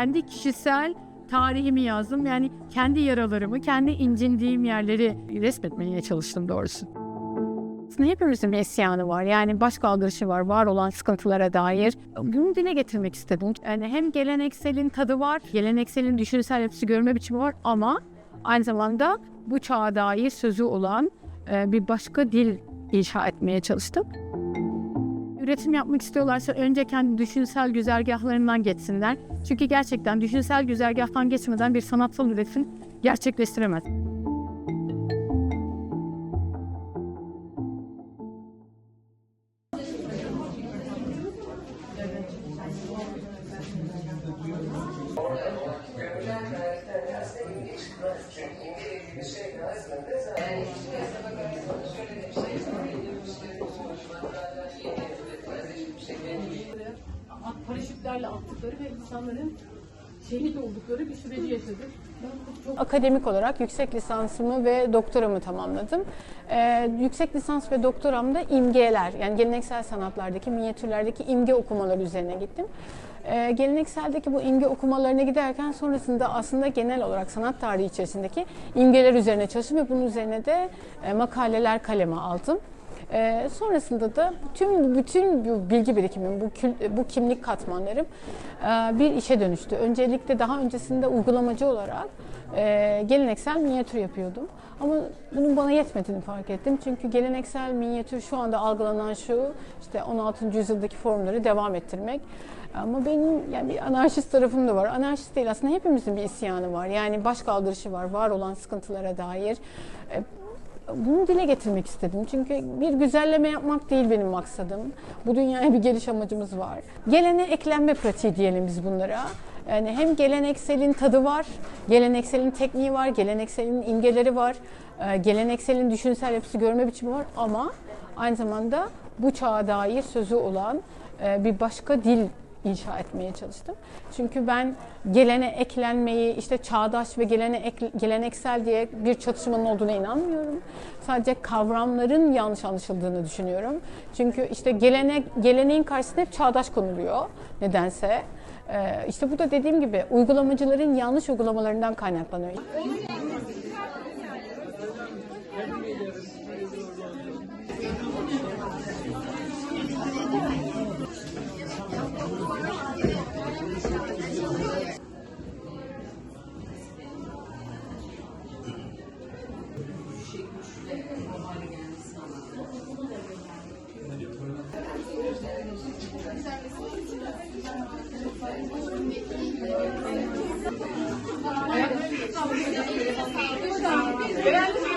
kendi kişisel tarihimi yazdım. Yani kendi yaralarımı, kendi incindiğim yerleri resmetmeye çalıştım doğrusu. Aslında hepimizin bir isyanı var. Yani baş kaldırışı var, var olan sıkıntılara dair. Bunu dile getirmek istedim. Yani hem gelenekselin tadı var, gelenekselin düşünsel yapısı görme biçimi var ama aynı zamanda bu çağa dair sözü olan e, bir başka dil inşa etmeye çalıştım. Üretim yapmak istiyorlarsa önce kendi düşünsel güzergahlarından geçsinler. Çünkü gerçekten düşünsel güzergahtan geçmeden bir sanatsal üretim gerçekleştiremez. Paraşütlerle attıkları ve insanların şehit oldukları bir süreci yaşadık. Akademik olarak yüksek lisansımı ve doktoramı tamamladım. Ee, yüksek lisans ve doktoramda imgeler, yani geleneksel sanatlardaki, minyatürlerdeki imge okumaları üzerine gittim. Ee, gelenekseldeki bu imge okumalarına giderken sonrasında aslında genel olarak sanat tarihi içerisindeki imgeler üzerine çalıştım ve bunun üzerine de e, makaleler kaleme aldım. Ee, sonrasında da tüm bütün bu bilgi birikimim, bu kül- bu kimlik katmanlarım e, bir işe dönüştü. Öncelikle daha öncesinde uygulamacı olarak e, geleneksel minyatür yapıyordum. Ama bunun bana yetmediğini fark ettim. Çünkü geleneksel minyatür şu anda algılanan şu, işte 16. yüzyıldaki formları devam ettirmek. Ama benim yani bir anarşist tarafım da var. Anarşist değil aslında hepimizin bir isyanı var. Yani baş kaldırışı var, var olan sıkıntılara dair. Bunu dile getirmek istedim. Çünkü bir güzelleme yapmak değil benim maksadım. Bu dünyaya bir geliş amacımız var. Gelene eklenme pratiği diyelim biz bunlara. Yani hem gelenekselin tadı var, gelenekselin tekniği var, gelenekselin imgeleri var, e, gelenekselin düşünsel yapısı görme biçimi var ama aynı zamanda bu çağa dair sözü olan e, bir başka dil inşa etmeye çalıştım. Çünkü ben gelene eklenmeyi, işte çağdaş ve gelene ek- geleneksel diye bir çatışmanın olduğuna inanmıyorum. Sadece kavramların yanlış anlaşıldığını düşünüyorum. Çünkü işte gelene, geleneğin karşısına hep çağdaş konuluyor nedense. Ee, işte bu da dediğim gibi uygulamacıların yanlış uygulamalarından kaynaklanıyor.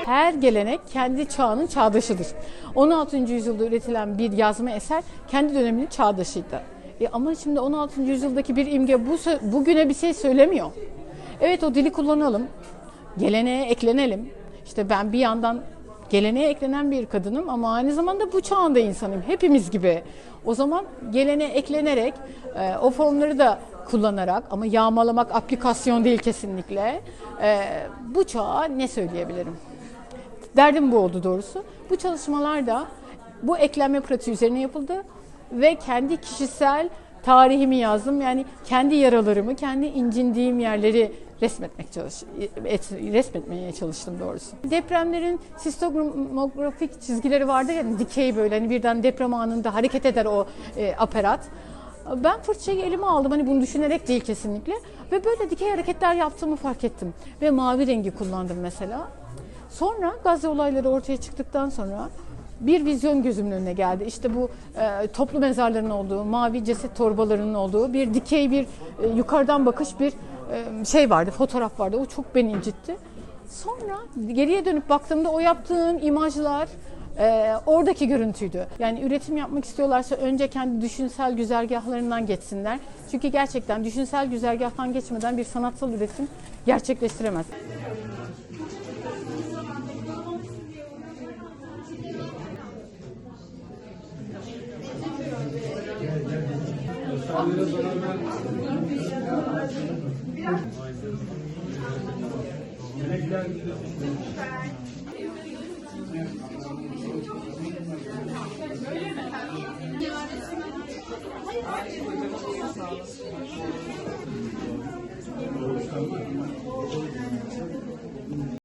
Her gelenek kendi çağının çağdaşıdır. 16. yüzyılda üretilen bir yazma eser kendi döneminin çağdaşıydı. E ama şimdi 16. yüzyıldaki bir imge bu bugüne bir şey söylemiyor. Evet o dili kullanalım. Geleneğe eklenelim. İşte ben bir yandan geleneğe eklenen bir kadınım ama aynı zamanda bu çağında insanım. Hepimiz gibi. O zaman geleneğe eklenerek e, o formları da kullanarak ama yağmalamak aplikasyon değil kesinlikle. e, bu çağa ne söyleyebilirim? Derdim bu oldu doğrusu. Bu çalışmalar da bu eklenme pratiği üzerine yapıldı ve kendi kişisel tarihimi yazdım. Yani kendi yaralarımı, kendi incindiğim yerleri resmetmek çalış et- resmetmeye çalıştım doğrusu. Depremlerin sistemografik çizgileri vardır ya dikey böyle hani birden deprem anında hareket eder o e, aparat. Ben fırçayı elime aldım hani bunu düşünerek değil kesinlikle ve böyle dikey hareketler yaptığımı fark ettim ve mavi rengi kullandım mesela. Sonra Gazze olayları ortaya çıktıktan sonra bir vizyon gözümün önüne geldi. İşte bu e, toplu mezarların olduğu, mavi ceset torbalarının olduğu bir dikey bir e, yukarıdan bakış bir e, şey vardı, fotoğraf vardı. O çok beni incitti. Sonra geriye dönüp baktığımda o yaptığım imajlar e, oradaki görüntüydü. Yani üretim yapmak istiyorlarsa önce kendi düşünsel güzergahlarından geçsinler. Çünkü gerçekten düşünsel güzergahtan geçmeden bir sanatsal üretim gerçekleştiremez. Yemekler